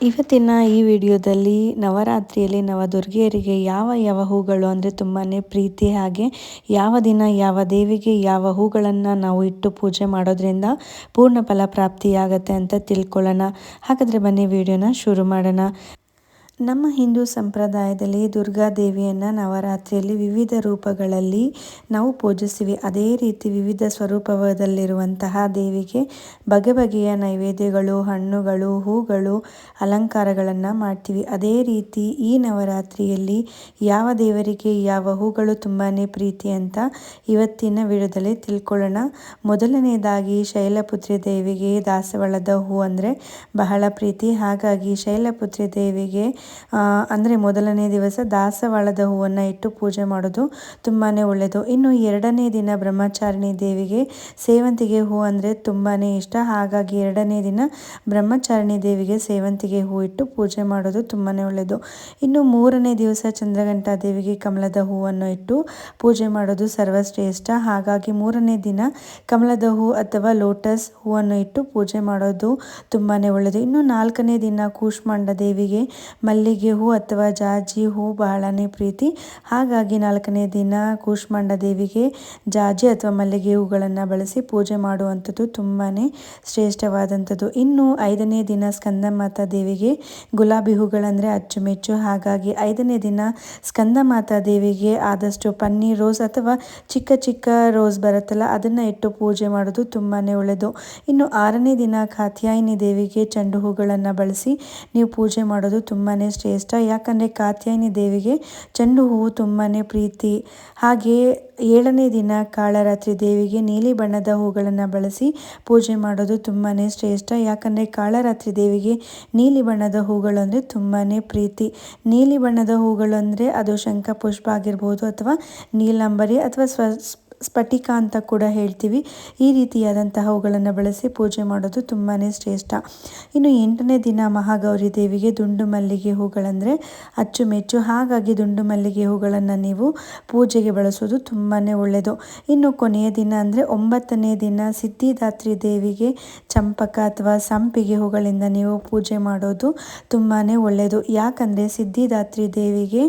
ಇವತ್ತಿನ ಈ ವಿಡಿಯೋದಲ್ಲಿ ನವರಾತ್ರಿಯಲ್ಲಿ ನವದುರ್ಗೆಯರಿಗೆ ಯಾವ ಯಾವ ಹೂಗಳು ಅಂದರೆ ತುಂಬಾ ಪ್ರೀತಿ ಹಾಗೆ ಯಾವ ದಿನ ಯಾವ ದೇವಿಗೆ ಯಾವ ಹೂಗಳನ್ನು ನಾವು ಇಟ್ಟು ಪೂಜೆ ಮಾಡೋದ್ರಿಂದ ಪೂರ್ಣ ಫಲ ಪ್ರಾಪ್ತಿಯಾಗತ್ತೆ ಅಂತ ತಿಳ್ಕೊಳ್ಳೋಣ. ಹಾಗಾದರೆ ಬನ್ನಿ ವಿಡಿಯೋನ ಶುರು ಮಾಡೋಣ. ನಮ್ಮ ಹಿಂದೂ ಸಂಪ್ರದಾಯದಲ್ಲಿ ದುರ್ಗಾದೇವಿಯನ್ನು ನವರಾತ್ರಿಯಲ್ಲಿ ವಿವಿಧ ರೂಪಗಳಲ್ಲಿ ನಾವು ಪೂಜಿಸ್ತೀವಿ. ಅದೇ ರೀತಿ ವಿವಿಧ ಸ್ವರೂಪದಲ್ಲಿರುವಂತಹ ದೇವಿಗೆ ಬಗೆ ಬಗೆಯ ನೈವೇದ್ಯಗಳು, ಹಣ್ಣುಗಳು, ಹೂಗಳು, ಅಲಂಕಾರಗಳನ್ನು ಮಾಡ್ತೀವಿ. ಅದೇ ರೀತಿ ಈ ನವರಾತ್ರಿಯಲ್ಲಿ ಯಾವ ದೇವರಿಗೆ ಯಾವ ಹೂಗಳು ತುಂಬಾ ಪ್ರೀತಿ ಅಂತ ಇವತ್ತಿನ ವಿಡಿಯೋದಲ್ಲಿ ತಿಳ್ಕೊಳ್ಳೋಣ. ಮೊದಲನೆಯದಾಗಿ ಶೈಲಪುತ್ರಿ ದೇವಿಗೆ ದಾಸವಾಳದ ಹೂ ಅಂದರೆ ಬಹಳ ಪ್ರೀತಿ. ಹಾಗಾಗಿ ಶೈಲಪುತ್ರಿ ದೇವಿಗೆ ಅಂದರೆ ಮೊದಲನೇ ದಿವಸ ದಾಸವಾಳದ ಹೂವನ್ನು ಇಟ್ಟು ಪೂಜೆ ಮಾಡೋದು ತುಂಬಾ ಒಳ್ಳೆಯದು ಇನ್ನು ಎರಡನೇ ದಿನ ಬ್ರಹ್ಮಚಾರಿಣಿ ದೇವಿಗೆ ಸೇವಂತಿಗೆ ಹೂ ಅಂದರೆ ತುಂಬಾ ಇಷ್ಟ. ಹಾಗಾಗಿ ಎರಡನೇ ದಿನ ಬ್ರಹ್ಮಚಾರಿಣಿ ದೇವಿಗೆ ಸೇವಂತಿಗೆ ಹೂ ಇಟ್ಟು ಪೂಜೆ ಮಾಡೋದು ತುಂಬಾ ಒಳ್ಳೆಯದು ಇನ್ನು ಮೂರನೇ ದಿವಸ ಚಂದ್ರಘಂಟಾ ದೇವಿಗೆ ಕಮಲದ ಹೂವನ್ನು ಇಟ್ಟು ಪೂಜೆ ಮಾಡೋದು ಸರ್ವಶ್ರೇಷ್ಠ. ಹಾಗಾಗಿ ಮೂರನೇ ದಿನ ಕಮಲದ ಹೂ ಅಥವಾ ಲೋಟಸ್ ಹೂವನ್ನು ಇಟ್ಟು ಪೂಜೆ ಮಾಡೋದು ತುಂಬಾ ಒಳ್ಳೆಯದು ಇನ್ನು ನಾಲ್ಕನೇ ದಿನ ಕೂಷ್ಮಾಂಡ ದೇವಿಗೆ ಮಲ್ಲಿಗೆ ಹೂ ಅಥವಾ ಜಾಜಿ ಹೂ ಬಹಳನೇ ಪ್ರೀತಿ. ಹಾಗಾಗಿ ನಾಲ್ಕನೇ ದಿನ ಕೂಷ್ಮಾಂಡ ದೇವಿಗೆ ಜಾಜಿ ಅಥವಾ ಮಲ್ಲಿಗೆ ಹೂಗಳನ್ನು ಬಳಸಿ ಪೂಜೆ ಮಾಡುವಂಥದ್ದು ತುಂಬಾ ಶ್ರೇಷ್ಠವಾದಂಥದ್ದು. ಇನ್ನು ಐದನೇ ದಿನ ಸ್ಕಂದಮಾತಾ ದೇವಿಗೆ ಗುಲಾಬಿ ಹೂಗಳಂದರೆ ಅಚ್ಚುಮೆಚ್ಚು. ಹಾಗಾಗಿ ಐದನೇ ದಿನ ಸ್ಕಂದಮಾತಾ ದೇವಿಗೆ ಆದಷ್ಟು ಪನ್ನೀರ್ ರೋಸ್ ಅಥವಾ ಚಿಕ್ಕ ಚಿಕ್ಕ ರೋಸ್ ಬರುತ್ತಲ್ಲ, ಅದನ್ನು ಇಟ್ಟು ಪೂಜೆ ಮಾಡೋದು ತುಂಬಾ ಒಳ್ಳೆಯದು. ಇನ್ನು ಆರನೇ ದಿನ ಕಾತ್ಯಾಯಿನಿ ದೇವಿಗೆ ಚೆಂಡು ಹೂಗಳನ್ನು ಬಳಸಿ ನೀವು ಪೂಜೆ ಮಾಡೋದು ತುಂಬಾ ಶ್ರೇಷ್ಠ. ಯಾಕಂದರೆ ಕಾತ್ಯಾಯಿನಿ ದೇವಿಗೆ ಚೆಂಡು ಹೂವು ತುಂಬಾ ಪ್ರೀತಿ. ಹಾಗೆಯೇ ಏಳನೇ ದಿನ ಕಾಳರಾತ್ರಿ ದೇವಿಗೆ ನೀಲಿ ಬಣ್ಣದ ಹೂಗಳನ್ನು ಬಳಸಿ ಪೂಜೆ ಮಾಡೋದು ತುಂಬಾ ಶ್ರೇಷ್ಠ. ಯಾಕಂದರೆ ಕಾಳರಾತ್ರಿ ದೇವಿಗೆ ನೀಲಿ ಬಣ್ಣದ ಹೂಗಳಂದರೆ ತುಂಬಾ ಪ್ರೀತಿ. ನೀಲಿ ಬಣ್ಣದ ಹೂಗಳು ಅದು ಶಂಖ ಪುಷ್ಪ ಆಗಿರ್ಬೋದು ಅಥವಾ ನೀಲಂಬರಿ ಅಥವಾ ಸ್ವ ಸ್ಫಟಿಕ ಅಂತ ಕೂಡ ಹೇಳ್ತೀವಿ. ಈ ರೀತಿಯಾದಂತಹ ಹೂಗಳನ್ನು ಬಳಸಿ ಪೂಜೆ ಮಾಡೋದು ತುಂಬಾ ಶ್ರೇಷ್ಠ. ಇನ್ನು ಎಂಟನೇ ದಿನ ಮಹಾಗೌರಿ ದೇವಿಗೆ ದುಂಡು ಮಲ್ಲಿಗೆ ಹೂಗಳಂದರೆ ಅಚ್ಚುಮೆಚ್ಚು. ಹಾಗಾಗಿ ದುಂಡು ಮಲ್ಲಿಗೆ ಹೂಗಳನ್ನು ನೀವು ಪೂಜೆಗೆ ಬಳಸೋದು ತುಂಬಾ ಒಳ್ಳೆಯದು ಇನ್ನು ಕೊನೆಯ ದಿನ ಅಂದರೆ ಒಂಬತ್ತನೇ ದಿನ ಸಿದ್ಧಿದಾತ್ರಿ ದೇವಿಗೆ ಚಂಪಕ ಅಥವಾ ಸಂಪಿಗೆ ಹೂಗಳಿಂದ ನೀವು ಪೂಜೆ ಮಾಡೋದು ತುಂಬಾ ಒಳ್ಳೆಯದು ಯಾಕಂದರೆ ಸಿದ್ಧಿದಾತ್ರಿ ದೇವಿಗೆ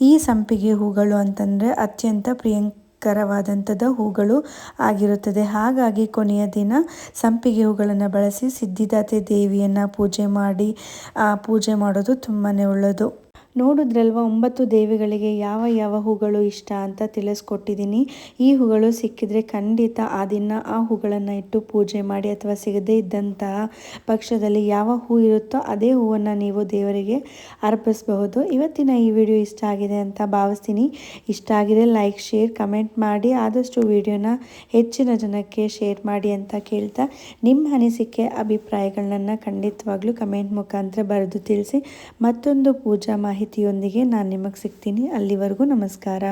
ಈ ಸಂಪಿಗೆ ಹೂಗಳು ಅಂತಂದರೆ ಅತ್ಯಂತ ಪ್ರಿಯಂಕ ಕರವಾದಂಥದ್ದು ಹೂಗಳು ಆಗಿರುತ್ತದೆ. ಹಾಗಾಗಿ ಕೊನೆಯ ದಿನ ಸಂಪಿಗೆ ಹೂಗಳನ್ನು ಬಳಸಿ ಸಿದ್ಧಿದಾತೆ ದೇವಿಯನ್ನು ಪೂಜೆ ಮಾಡಿ ಪೂಜೆ ಮಾಡೋದು ತುಂಬಾ ಒಳ್ಳೆಯದು ನೋಡಿದ್ರಲ್ವ ಒಂಬತ್ತು ದೇವಿಗಳಿಗೆ ಯಾವ ಯಾವ ಹೂಗಳು ಇಷ್ಟ ಅಂತ ತಿಳಿಸ್ಕೊಟ್ಟಿದ್ದೀನಿ. ಈ ಹೂಗಳು ಸಿಕ್ಕಿದ್ರೆ ಖಂಡಿತ ಆ ದಿನ ಆ ಹೂಗಳನ್ನು ಇಟ್ಟು ಪೂಜೆ ಮಾಡಿ ಅಥವಾ ಸಿಗದೇ ಇದ್ದಂತಹ ಪಕ್ಷದಲ್ಲಿ ಯಾವ ಹೂ ಇರುತ್ತೋ ಅದೇ ಹೂವನ್ನು ನೀವು ದೇವರಿಗೆ ಅರ್ಪಿಸಬಹುದು. ಇವತ್ತಿನ ಈ ವಿಡಿಯೋ ಇಷ್ಟ ಆಗಿದೆ ಅಂತ ಭಾವಿಸ್ತೀನಿ. ಇಷ್ಟ ಆಗಿದೆ ಲೈಕ್, ಶೇರ್, ಕಮೆಂಟ್ ಮಾಡಿ. ಆದಷ್ಟು ವಿಡಿಯೋನ ಹೆಚ್ಚಿನ ಜನಕ್ಕೆ ಶೇರ್ ಮಾಡಿ ಅಂತ ಕೇಳ್ತಾ ನಿಮ್ಮ ಅನಿಸಿಕೆ, ಅಭಿಪ್ರಾಯಗಳನ್ನ ಖಂಡಿತವಾಗ್ಲೂ ಕಮೆಂಟ್ ಮುಖಾಂತರ ಬರೆದು ತಿಳಿಸಿ. ಮತ್ತೊಂದು ಪೂಜಾ ಮಾಹಿತಿ ಮಾಹಿತಿಯೊಂದಿಗೆ ನಾನು ನಿಮಗೆ ಸಿಗ್ತೀನಿ. ಅಲ್ಲಿವರೆಗೂ ನಮಸ್ಕಾರ.